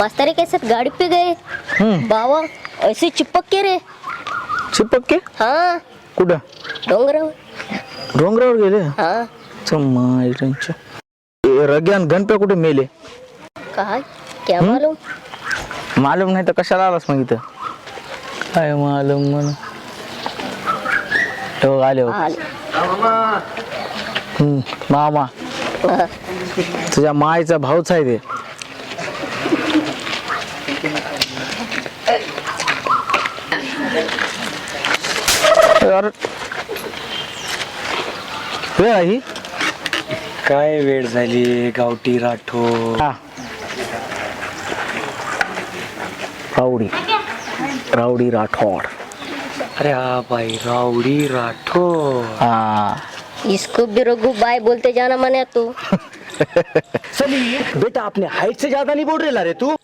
Master के साथ गाड़ी पे गए? बाबा ऐसे चिपक के रे चिपक के? हाँ। कुठं? डोंगरावर। डोंगरावर गेले? हाँ। चम्मा त्यांच्या रग्यान गणप्या कुठे मेले? कहा क्या मालूम? मालूम नाही तर कशाला आलास मग इथं? काय मालूम म्हण हो आले हो आले. हम्म, मामा. हाँ. तुझ्या मायचा भाऊच आहे ते. अरे वेळ आहे ही? काय वेळ झाली? गावठी राठोड. हा. रावडी. रावडी राठोड. अरे हा बाई रावडी राठोड. हा. इसको भी रघु बाय बोलते जाना मने तू. सली बेटा आपने हाइट से ज्यादा नहीं बोल रहा रे तू.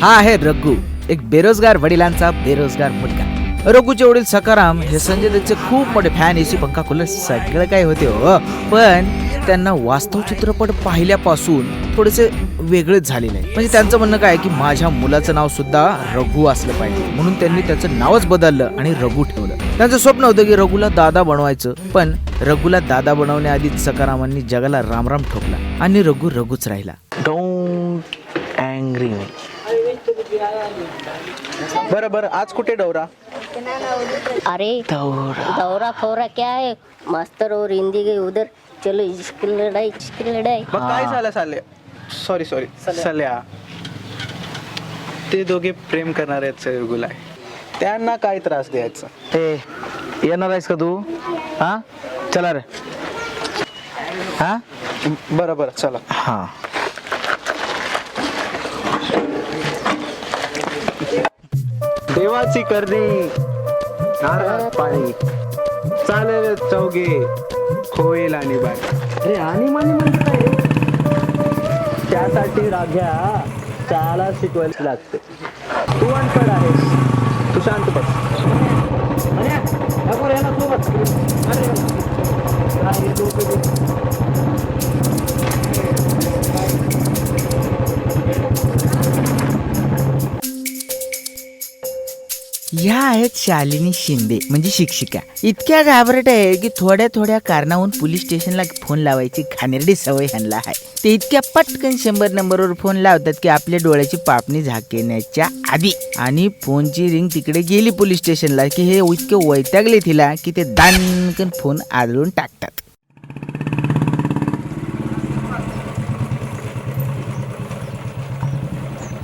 हा आहे रघु एक बेरोजगार वडिलांचा बेरोजगार मुलगा. रघुचे वडील सकाराम हे संजय दत्तचे खूप मोठे फॅन एसी पंखा कूलर सगळं काही होते हो. पण त्यांना वास्तव चित्रपट पाहिल्यापासून थोडेसे वेगळेच झालेले आहे म्हणजे त्यांचं म्हणणं काय की माझ्या मुलाचं नाव सुद्धा रघु असलं पाहिजे. म्हणून त्यांनी त्याचं नावच बदललं आणि रघु ठेवलं. त्यांचं स्वप्न होतं की रघुला दादा बनवायचं पण रघुला दादा बनवण्याआधीच सकारामांनी जगाला रामराम ठोकला आणि रघु रघुच राहिला. डोंट अँग्री मी बरं बरं. आज कुठे डवरा अरे दौरा फौरा क्या है? मास्टर और हिंदी गए उधर चलो इसकी लड़ाई इसकी लड़ाई। मग काय झालं साले? सॉरी सॉरी सल्या ते दोघे प्रेम करणार आहेत गुलाय. त्यांना काय त्रास द्यायचा? ए येणार आहेस का तू? हा? चला रे. हा? बरं बरं चला. हा. देवाची करणी नारळात पाणी. चालेल चौघे होईल आणि बाय अरे आणि मानी म्हणताय त्यासाठी राग्या त्याला शिकवायला लागते. तू अनपड आहेस तू शांत बस. ह्या आहेत शालिनी शिंदे म्हणजे शिक्षिका. इतक्या घाबरट आहे की थोड्या थोड्या कारणाहून पोलीस स्टेशनला फोन लावायची घाणेरडी सवय ह्यांना आहे. ते इतक्या पटकन शंभर नंबरवर फोन लावतात की आपल्या डोळ्याची पापणी झाकेण्याच्या आधी. आणि फोनची रिंग तिकडे गेली पोलीस स्टेशनला की हे इतके वैतागले तिला की ते दानकन फोन आदळून टाकतात.